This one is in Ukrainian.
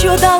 що дала.